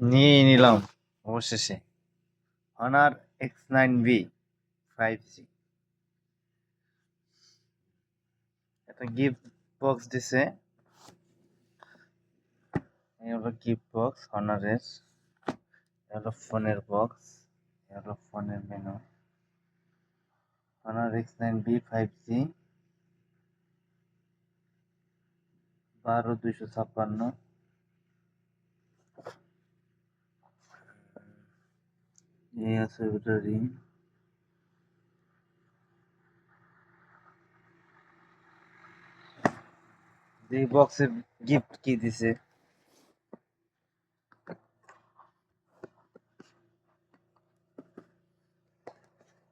নিয়েই নিলাম। অবশেষে। Honor X nine B five G একটা গিফট বক্স দিছে। এই হলো গিফট বক্স অনারের হলো ফোনের বক্স হলো ফোনের menu Honor X nine B five G বারো দুইশো ছাপ্পান্ন। এই আছে ওটা রিং। এই বক্সের গিফট কি দিছে?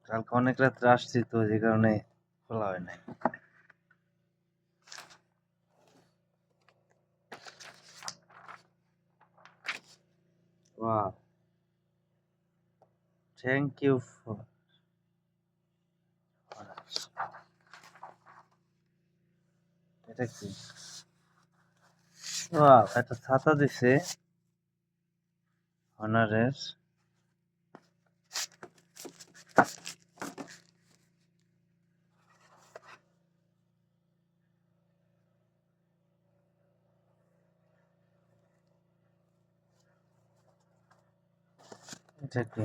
কালকে অনেক রাত্রে আসছি তো, যে কারণে খোলা হয় নাই। Wow. Thank you for এটা কি? একটা ছাতা দিছে। অনারের এটা কি?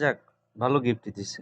যাক ভালো গিফট দিছে।